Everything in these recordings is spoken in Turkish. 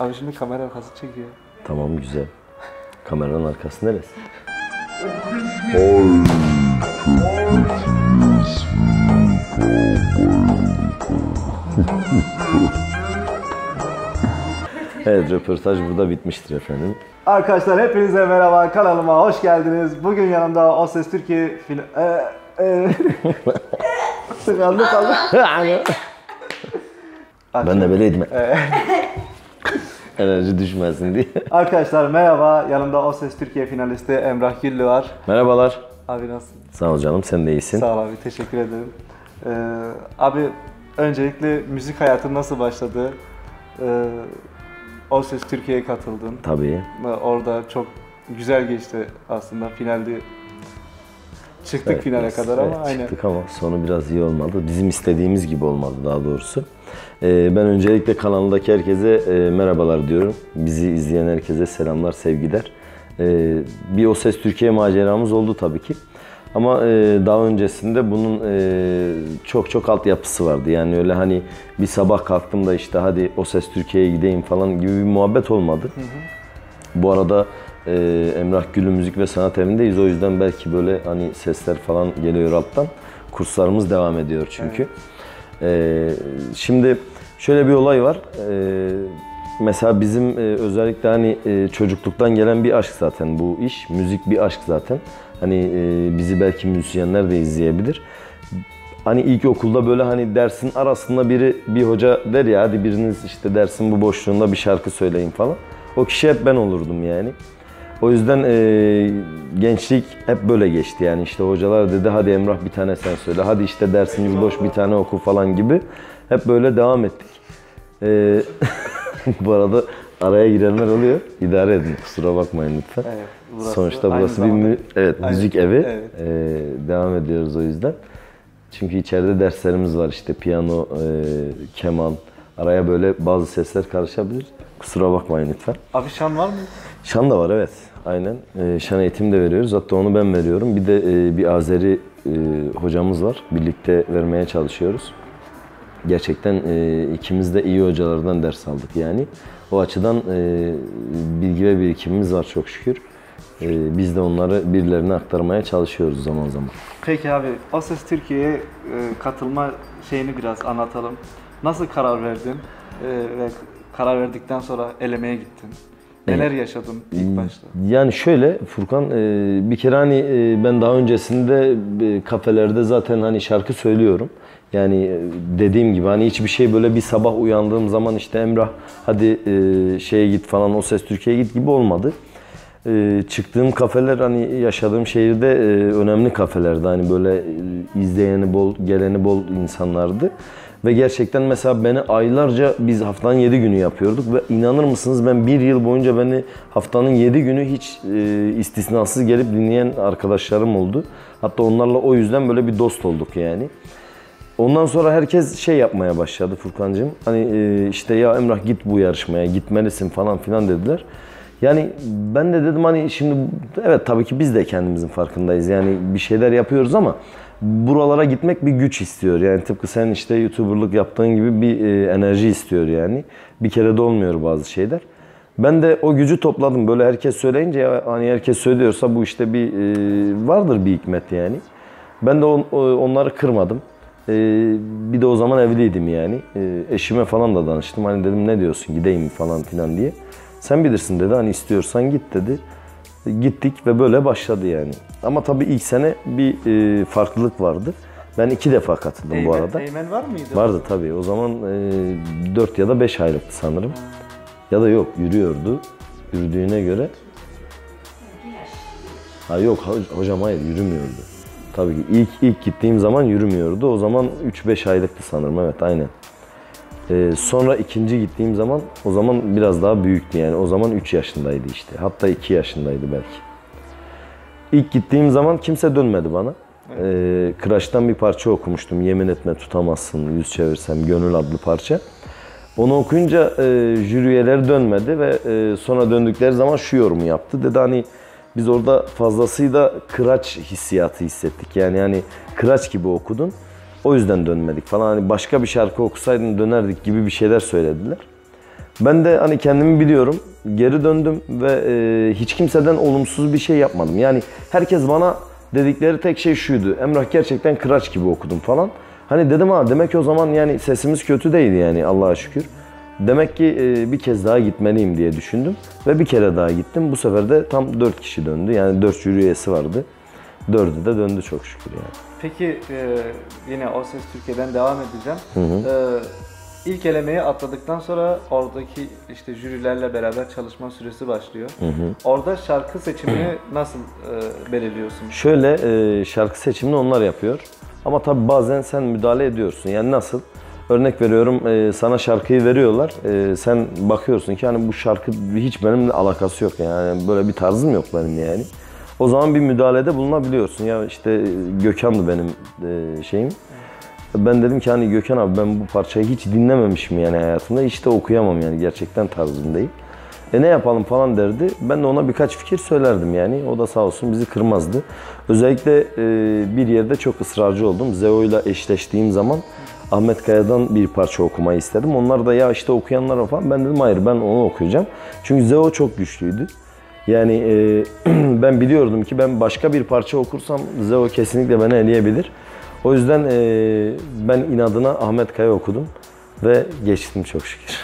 Abi şimdi kamera arkası çekiyor. Tamam güzel. Kameranın arkası neresi? evet röportaj burada bitmiştir efendim. Arkadaşlar hepinize merhaba kanalıma hoş geldiniz. Bugün yanımda O Ses Türkiye fil... E, e... Tıkandı kaldı. ben de böyleydim. Enerji düşmesin diye. Arkadaşlar merhaba. Yanımda O Ses Türkiye finalisti Emrah Güllü var. Merhabalar. Abi nasılsın? Sağ ol canım sen de iyisin. Sağ ol abi teşekkür ederim. Ee, abi öncelikle müzik hayatın nasıl başladı? Ee, o Ses Türkiye'ye katıldın. Tabii. Orada çok güzel geçti aslında finalde. Çıktık Evet, finale kadar evet, ama aynen. Çıktık ama sonu biraz iyi olmadı. Bizim istediğimiz gibi olmadı daha doğrusu. Ee, ben öncelikle kanalındaki herkese e, merhabalar diyorum. Bizi izleyen herkese selamlar, sevgiler. Ee, bir O Ses Türkiye maceramız oldu tabii ki. Ama e, daha öncesinde bunun e, çok çok altyapısı vardı. Yani öyle hani bir sabah kalktım da işte hadi O Ses Türkiye'ye gideyim falan gibi bir muhabbet olmadı. Bu arada Emrah Gülü Müzik ve Sanat Evi'ndeyiz. O yüzden belki böyle hani sesler falan geliyor alttan. Kurslarımız devam ediyor çünkü. E, şimdi şöyle bir olay var. E, mesela bizim e, özellikle hani e, çocukluktan gelen bir aşk zaten bu iş. Müzik bir aşk zaten. Hani e, bizi belki müzisyenler de izleyebilir. Hani ilk okulda böyle hani dersin arasında biri bir hoca der ya hadi biriniz işte dersin bu boşluğunda bir şarkı söyleyin falan. O kişi hep ben olurdum yani. O yüzden e, gençlik hep böyle geçti yani işte hocalar dedi hadi Emrah bir tane sen söyle hadi işte dersimiz boş bir tane oku falan gibi hep böyle devam ettik. E, bu arada araya girenler oluyor idare edin kusura bakmayın lütfen. Evet, burası Sonuçta aynı burası bir mü- evet, Aynen. müzik evi. Evet. Ee, devam ediyoruz o yüzden. Çünkü içeride derslerimiz var işte piyano, e, keman. Araya böyle bazı sesler karışabilir. Kusura bakmayın lütfen. Abi şan var mı? Şan da var evet. Aynen. Ee, şan eğitimi de veriyoruz. Hatta onu ben veriyorum. Bir de e, bir Azeri e, hocamız var. Birlikte vermeye çalışıyoruz. Gerçekten e, ikimiz de iyi hocalardan ders aldık yani. O açıdan e, bilgi ve birikimimiz var çok şükür. E, biz de onları birilerine aktarmaya çalışıyoruz zaman zaman. Peki abi O Ses Türkiye'ye e, katılma şeyini biraz anlatalım. Nasıl karar verdin? E, ve karar verdikten sonra elemeye gittin. Neler yaşadın ilk başta? Yani şöyle Furkan e, bir kere hani e, ben daha öncesinde e, kafelerde zaten hani şarkı söylüyorum. Yani e, dediğim gibi hani hiçbir şey böyle bir sabah uyandığım zaman işte Emrah hadi e, şeye git falan o ses Türkiye'ye git gibi olmadı. E, çıktığım kafeler hani yaşadığım şehirde e, önemli kafelerdi. Hani böyle e, izleyeni bol, geleni bol insanlardı. Ve gerçekten mesela beni aylarca biz haftanın 7 günü yapıyorduk ve inanır mısınız ben bir yıl boyunca beni haftanın 7 günü hiç e, istisnasız gelip dinleyen arkadaşlarım oldu. Hatta onlarla o yüzden böyle bir dost olduk yani. Ondan sonra herkes şey yapmaya başladı Furkancığım. Hani e, işte ya Emrah git bu yarışmaya gitmelisin falan filan dediler. Yani ben de dedim hani şimdi evet tabii ki biz de kendimizin farkındayız. Yani bir şeyler yapıyoruz ama buralara gitmek bir güç istiyor. Yani tıpkı sen işte YouTuber'lık yaptığın gibi bir e, enerji istiyor yani. Bir kere de olmuyor bazı şeyler. Ben de o gücü topladım. Böyle herkes söyleyince hani herkes söylüyorsa bu işte bir e, vardır bir hikmet yani. Ben de onları kırmadım. E, bir de o zaman evliydim yani. E, eşime falan da danıştım. Hani dedim ne diyorsun gideyim falan filan diye. Sen bilirsin dedi hani istiyorsan git dedi. E, Gittik ve böyle başladı yani. Ama tabii ilk sene bir e, farklılık vardı. Ben iki defa katıldım bu arada. Eymen var mıydı? Vardı tabii. O zaman e, 4 ya da 5 aylıktı sanırım. Ya da yok yürüyordu. Yürüdüğüne göre. Ha yok ho- hocam hayır yürümüyordu. Tabii ki ilk ilk gittiğim zaman yürümüyordu. O zaman 3-5 aylıktı sanırım evet aynen. E, sonra ikinci gittiğim zaman o zaman biraz daha büyüktü yani. O zaman 3 yaşındaydı işte. Hatta 2 yaşındaydı belki. İlk gittiğim zaman kimse dönmedi bana. Ee, Kıraç'tan bir parça okumuştum. Yemin etme tutamazsın yüz çevirsem gönül adlı parça. Onu okuyunca e, jüri üyeleri dönmedi ve e, sonra döndükleri zaman şu yorumu yaptı. Dedi hani biz orada fazlasıyla kıraç hissiyatı hissettik. Yani yani kıraç gibi okudun. O yüzden dönmedik falan. Hani başka bir şarkı okusaydın dönerdik gibi bir şeyler söylediler. Ben de hani kendimi biliyorum. Geri döndüm ve e, hiç kimseden olumsuz bir şey yapmadım. Yani herkes bana dedikleri tek şey şuydu. Emrah gerçekten kıraç gibi okudum falan. Hani dedim ha demek ki o zaman yani sesimiz kötü değildi yani Allah'a şükür. Demek ki e, bir kez daha gitmeliyim diye düşündüm. Ve bir kere daha gittim. Bu sefer de tam 4 kişi döndü. Yani 4 jüri üyesi vardı. Dördü de döndü çok şükür yani. Peki e, yine O Ses Türkiye'den devam edeceğim. E, ilk elemeyi atladıktan sonra oradaki işte jürilerle beraber çalışma süresi başlıyor. Orada şarkı seçimini nasıl belirliyorsun? Şöyle şarkı seçimini onlar yapıyor. Ama tabii bazen sen müdahale ediyorsun. Yani nasıl? Örnek veriyorum e, sana şarkıyı veriyorlar. E, sen bakıyorsun ki hani bu şarkı hiç benimle alakası yok yani böyle bir tarzım yok benim yani. O zaman bir müdahalede bulunabiliyorsun. Ya işte e, Gökhan'dı benim e, şeyim. Ben dedim ki hani Gökhan abi ben bu parçayı hiç dinlememişim yani hayatımda. Hiç de okuyamam yani gerçekten tarzım değil. E ne yapalım falan derdi. Ben de ona birkaç fikir söylerdim yani. O da sağ olsun bizi kırmazdı. Özellikle e, bir yerde çok ısrarcı oldum. Zeo ile eşleştiğim zaman Ahmet Kaya'dan bir parça okumayı istedim. Onlar da ya işte okuyanlar var falan. Ben dedim hayır ben onu okuyacağım. Çünkü Zeo çok güçlüydü. Yani e, ben biliyordum ki ben başka bir parça okursam Zeo kesinlikle beni eleyebilir. O yüzden e, ben inadına Ahmet Kaya okudum ve geçtim çok şükür.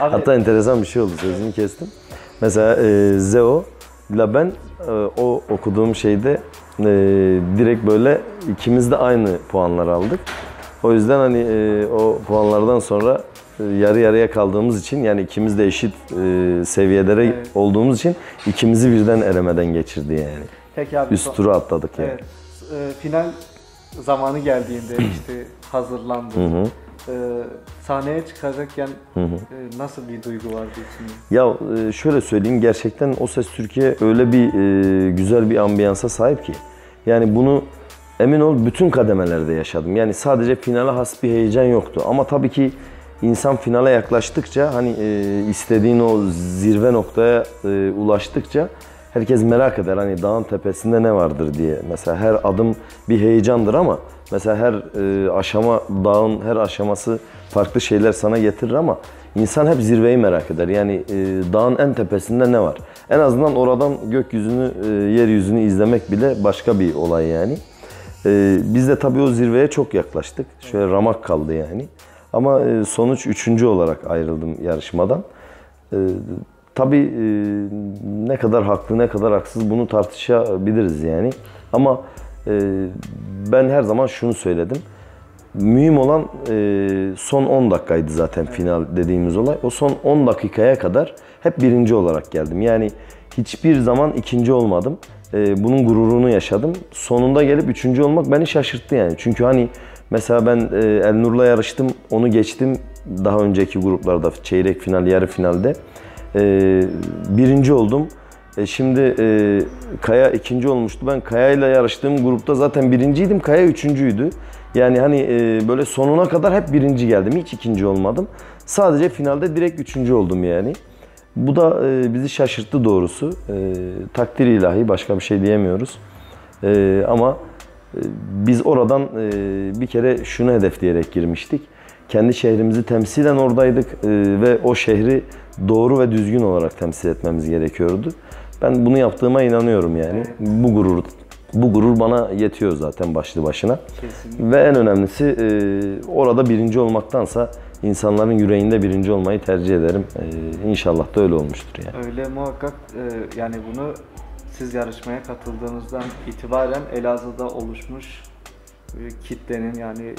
Abi, Hatta enteresan bir şey oldu sözünü kestim. Mesela e, Zeo ile ben e, o okuduğum şeyde e, direkt böyle ikimiz de aynı puanlar aldık. O yüzden hani e, o puanlardan sonra e, yarı yarıya kaldığımız için yani ikimiz de eşit e, seviyelere Evet. olduğumuz için ikimizi birden elemeden geçirdi yani. peki abi. Üst turu atladık yani. Evet. E, final zamanı geldiğinde işte hazırlandın. E, sahneye çıkacakken e, nasıl bir duygu vardı içinde? Ya e, şöyle söyleyeyim gerçekten O Ses Türkiye öyle bir e, güzel bir ambiyansa sahip ki. Yani bunu emin ol bütün kademelerde yaşadım. Yani sadece finale has bir heyecan yoktu. Ama tabii ki insan finale yaklaştıkça hani e, istediğin o zirve noktaya e, ulaştıkça herkes merak eder hani dağın tepesinde ne vardır diye. Mesela her adım bir heyecandır ama mesela her e, aşama dağın her aşaması farklı şeyler sana getirir ama insan hep zirveyi merak eder. Yani e, dağın en tepesinde ne var? En azından oradan gökyüzünü, e, yeryüzünü izlemek bile başka bir olay yani. E, biz de tabii o zirveye çok yaklaştık. Şöyle ramak kaldı yani. Ama e, sonuç üçüncü olarak ayrıldım yarışmadan. E, tabii e, ne kadar haklı ne kadar haksız bunu tartışabiliriz yani. Ama e, ben her zaman şunu söyledim. Mühim olan e, son 10 dakikaydı zaten final dediğimiz olay. O son 10 dakikaya kadar hep birinci olarak geldim. Yani hiçbir zaman ikinci olmadım. E, bunun gururunu yaşadım. Sonunda gelip üçüncü olmak beni şaşırttı yani. Çünkü hani mesela ben e, Elnur'la yarıştım, onu geçtim daha önceki gruplarda çeyrek final, yarı finalde. E, birinci oldum. E şimdi e, Kaya ikinci olmuştu. Ben Kaya ile yarıştığım grupta zaten birinciydim. Kaya üçüncüydü. Yani hani e, böyle sonuna kadar hep birinci geldim. Hiç ikinci olmadım. Sadece finalde direkt üçüncü oldum yani. Bu da e, bizi şaşırttı doğrusu. E, takdir ilahi başka bir şey diyemiyoruz. E, ama biz oradan bir kere şunu hedefleyerek girmiştik. Kendi şehrimizi temsilen oradaydık ve o şehri doğru ve düzgün olarak temsil etmemiz gerekiyordu. Ben bunu yaptığıma inanıyorum yani. Bu gurur bu gurur bana yetiyor zaten başlı başına. Kesinlikle. Ve en önemlisi e, orada birinci olmaktansa insanların yüreğinde birinci olmayı tercih ederim. E, inşallah da öyle olmuştur yani. Öyle muhakkak e, yani bunu siz yarışmaya katıldığınızdan itibaren Elazığ'da oluşmuş e, kitlenin yani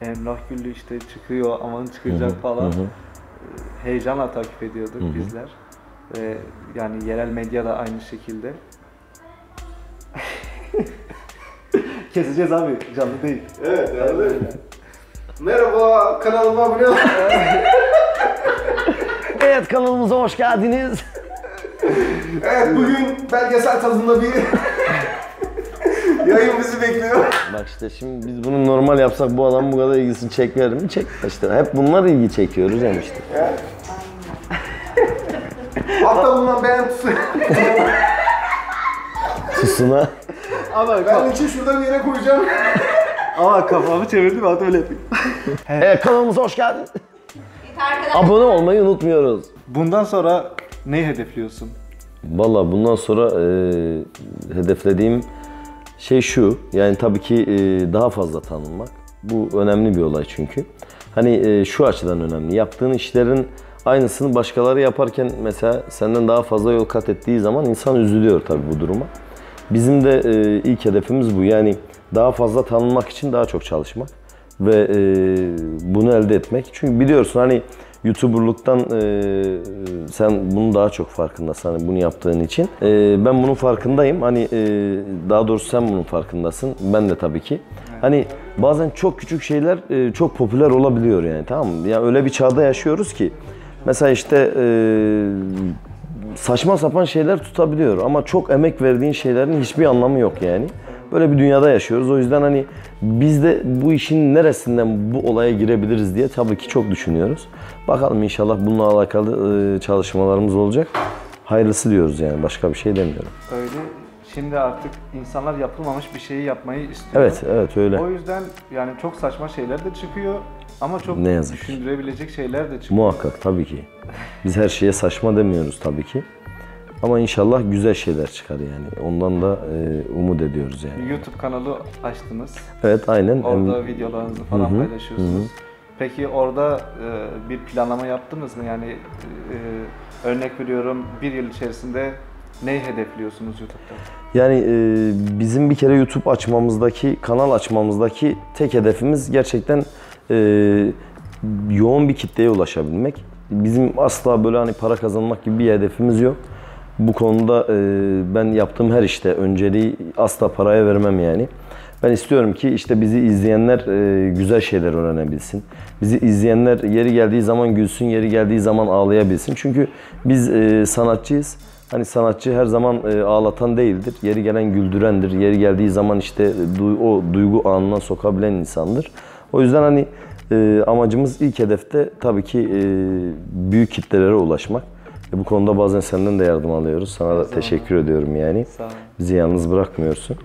Emrah Güllü işte çıkıyor aman çıkacak falan e, heyecanla takip ediyorduk bizler. Ve yani yerel medya da aynı şekilde. Keseceğiz abi canlı değil. Evet yani. Merhaba kanalıma abone ol. Evet kanalımıza hoş geldiniz. Evet bugün belgesel tadında bir yayın bizi bekliyor. Bak işte şimdi biz bunu normal yapsak bu adam bu kadar ilgisini çekmer mi? Çekmez işte. Hep bunlar ilgi çekiyor hocam işte. Altta bulunan beğen tuşu. Susuna. Ama, Ben için şurada bir yere koyacağım. ama kafamı çevirdim ben öyle yapayım. Evet kanalımıza hoş geldiniz. Arkadaşlar. Abone olmayı unutmuyoruz. Bundan sonra neyi hedefliyorsun? Valla bundan sonra e, hedeflediğim şey şu. Yani tabii ki e, daha fazla tanınmak. Bu önemli bir olay çünkü. Hani e, şu açıdan önemli. Yaptığın işlerin aynısını başkaları yaparken mesela senden daha fazla yol kat ettiği zaman insan üzülüyor tabii bu duruma. Bizim de e, ilk hedefimiz bu. Yani daha fazla tanınmak için daha çok çalışmak ve e, bunu elde etmek. Çünkü biliyorsun hani YouTuber'luktan e, sen bunun daha çok farkındasın hani bunu yaptığın için. E, ben bunun farkındayım. Hani e, daha doğrusu sen bunun farkındasın. Ben de tabii ki. Hani bazen çok küçük şeyler e, çok popüler olabiliyor yani tamam mı? Ya öyle bir çağda yaşıyoruz ki mesela işte e, saçma sapan şeyler tutabiliyor ama çok emek verdiğin şeylerin hiçbir anlamı yok yani. Böyle bir dünyada yaşıyoruz. O yüzden hani biz de bu işin neresinden bu olaya girebiliriz diye tabii ki çok düşünüyoruz. Bakalım inşallah bununla alakalı e, çalışmalarımız olacak. Hayırlısı diyoruz yani başka bir şey demiyorum. Öyle. Şimdi artık insanlar yapılmamış bir şeyi yapmayı istiyor. Evet evet öyle. O yüzden yani çok saçma şeyler de çıkıyor ama çok Ne yazık düşündürebilecek şeyler de çıkıyor. Muhakkak tabii ki. Biz her şeye saçma demiyoruz tabii ki. Ama inşallah güzel şeyler çıkar yani. Ondan da e, umut ediyoruz yani. YouTube kanalı açtınız. Evet aynen. Orada videolarınızı falan paylaşıyorsunuz. Peki orada e, bir planlama yaptınız mı? Yani e, örnek veriyorum bir yıl içerisinde neyi hedefliyorsunuz YouTube'da? Yani e, bizim bir kere YouTube açmamızdaki, kanal açmamızdaki tek hedefimiz gerçekten e, yoğun bir kitleye ulaşabilmek. Bizim asla böyle hani para kazanmak gibi bir hedefimiz yok. Bu konuda e, ben yaptığım her işte önceliği asla paraya vermem yani. Ben istiyorum ki işte bizi izleyenler e, güzel şeyler öğrenebilsin. Bizi izleyenler yeri geldiği zaman gülsün, yeri geldiği zaman ağlayabilsin. Çünkü biz e, sanatçıyız. Hani sanatçı her zaman e, ağlatan değildir. Yeri gelen güldürendir. Yeri geldiği zaman işte du- o duygu anına sokabilen insandır. O yüzden hani e, amacımız ilk hedefte tabii ki e, büyük kitlelere ulaşmak. E, bu konuda bazen senden de yardım alıyoruz. Sana da teşekkür ediyorum yani. Sağ olun. Bizi yalnız bırakmıyorsun.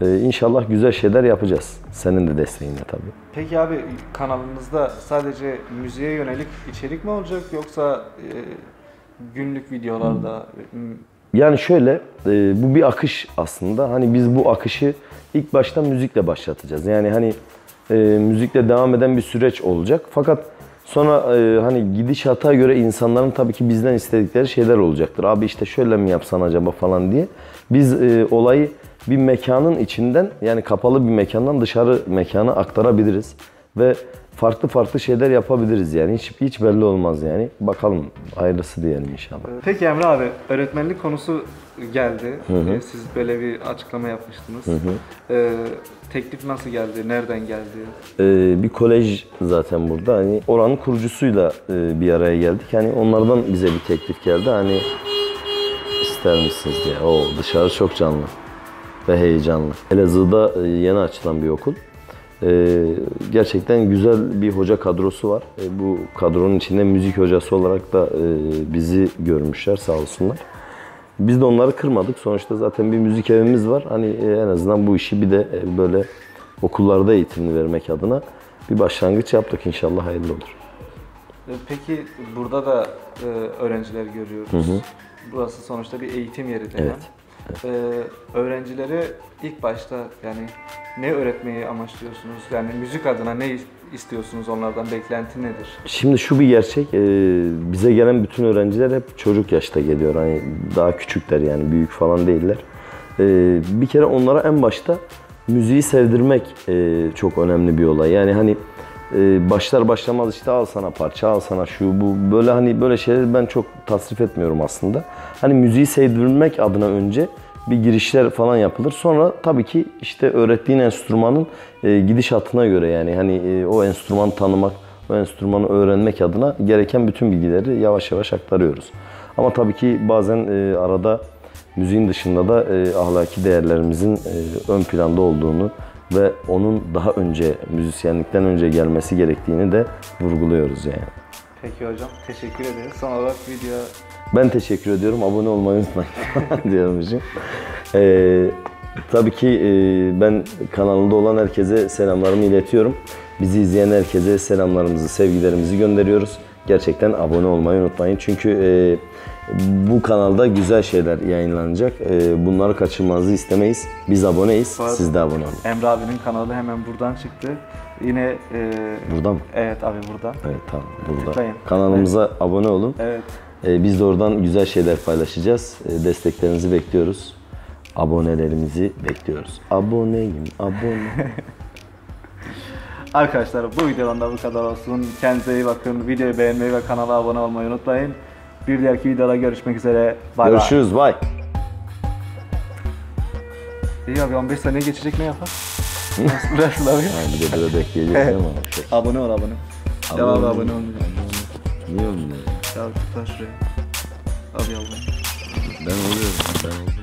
E, inşallah güzel şeyler yapacağız. Senin de desteğinle tabii. Peki abi kanalınızda sadece müziğe yönelik içerik mi olacak yoksa e, günlük videolarda m, Yani şöyle, e, bu bir akış aslında. Hani biz bu akışı ilk başta müzikle başlatacağız. Yani hani e, müzikle devam eden bir süreç olacak. Fakat sonra e, hani gidişata göre insanların tabii ki bizden istedikleri şeyler olacaktır. Abi işte şöyle mi yapsan acaba falan diye. Biz e, olayı bir mekanın içinden yani kapalı bir mekandan dışarı mekana aktarabiliriz. Ve farklı farklı şeyler yapabiliriz yani. Hiç, hiç belli olmaz yani. Bakalım hayırlısı diyelim inşallah. Peki Emre abi, öğretmenlik konusu geldi. Ee, Siz böyle bir açıklama yapmıştınız. Ee, teklif nasıl geldi, nereden geldi? Ee, bir kolej zaten burada. Hani oranın kurucusuyla e, bir araya geldik. Hani onlardan bize bir teklif geldi. Hani ister misiniz diye. O dışarı çok canlı ve heyecanlı. Elazığ'da e, yeni açılan bir okul. Ee, gerçekten güzel bir hoca kadrosu var. E, bu kadronun içinde müzik hocası olarak da e, bizi görmüşler sağ olsunlar. Biz de onları kırmadık. Sonuçta zaten bir müzik evimiz var. Hani e, en azından bu işi bir de e, böyle okullarda eğitimini vermek adına bir başlangıç yaptık. İnşallah hayırlı olur. Ee, Peki burada da e, öğrenciler görüyoruz. Burası sonuçta bir eğitim yeri değil mi? Evet. Ee, öğrencilere ilk başta yani ne öğretmeyi amaçlıyorsunuz? Yani müzik adına ne istiyorsunuz onlardan? Beklenti nedir? Şimdi şu bir gerçek, e, bize gelen bütün öğrenciler hep çocuk yaşta geliyor. Hani daha küçükler yani büyük falan değiller. E, bir kere onlara en başta müziği sevdirmek e, çok önemli bir olay. Yani hani başlar başlamaz işte al sana parça, al sana şu bu böyle hani böyle şeyleri ben çok tasrif etmiyorum aslında. Hani müziği sevdirmek adına önce bir girişler falan yapılır. Sonra tabii ki işte öğrettiğin enstrümanın e, gidişatına göre yani hani e, o enstrümanı tanımak, o enstrümanı öğrenmek adına gereken bütün bilgileri yavaş yavaş aktarıyoruz. Ama tabii ki bazen e, arada müziğin dışında da ahlaki değerlerimizin ön planda olduğunu ve onun daha önce müzisyenlikten önce gelmesi gerektiğini de vurguluyoruz yani. Peki hocam, teşekkür ederiz. Son olarak video Ben teşekkür ediyorum. Abone olmayı unutmayın diyormuşum. Ee, tabii ki e, ben kanalında olan herkese selamlarımı iletiyorum. Bizi izleyen herkese selamlarımızı, sevgilerimizi gönderiyoruz. gerçekten abone olmayı unutmayın. Çünkü e, bu kanalda güzel şeyler yayınlanacak. E, bunları kaçırmanızı istemeyiz. Biz aboneyiz. Arada- Siz de abone olun. Emre abinin kanalı hemen buradan çıktı. Yine e, Burada mı? Evet abi buradan. Evet tamam burada. Tıklayın. Kanalımıza abone olun. Evet. Ee, biz de oradan güzel şeyler paylaşacağız. Ee, desteklerinizi bekliyoruz. Abonelerimizi bekliyoruz. Aboneyim, abone. Arkadaşlar bu videodan da bu kadar olsun. Kendinize iyi bakın. Videoyu beğenmeyi ve kanala abone olmayı unutmayın. Bir diğerki videoda görüşmek üzere. Bay bay. Görüşürüz. Bye. İyi abi 15 saniye geçecek ne yapar? Nasıl abi? Ha, bir de böyle bekleyeceğiz değil mi? Abone ol abone. Ya abi abone ol. Niye olmuyor? Ya tıkla şuraya. Abi abone. Ben oluyorum. Ben oluyorum.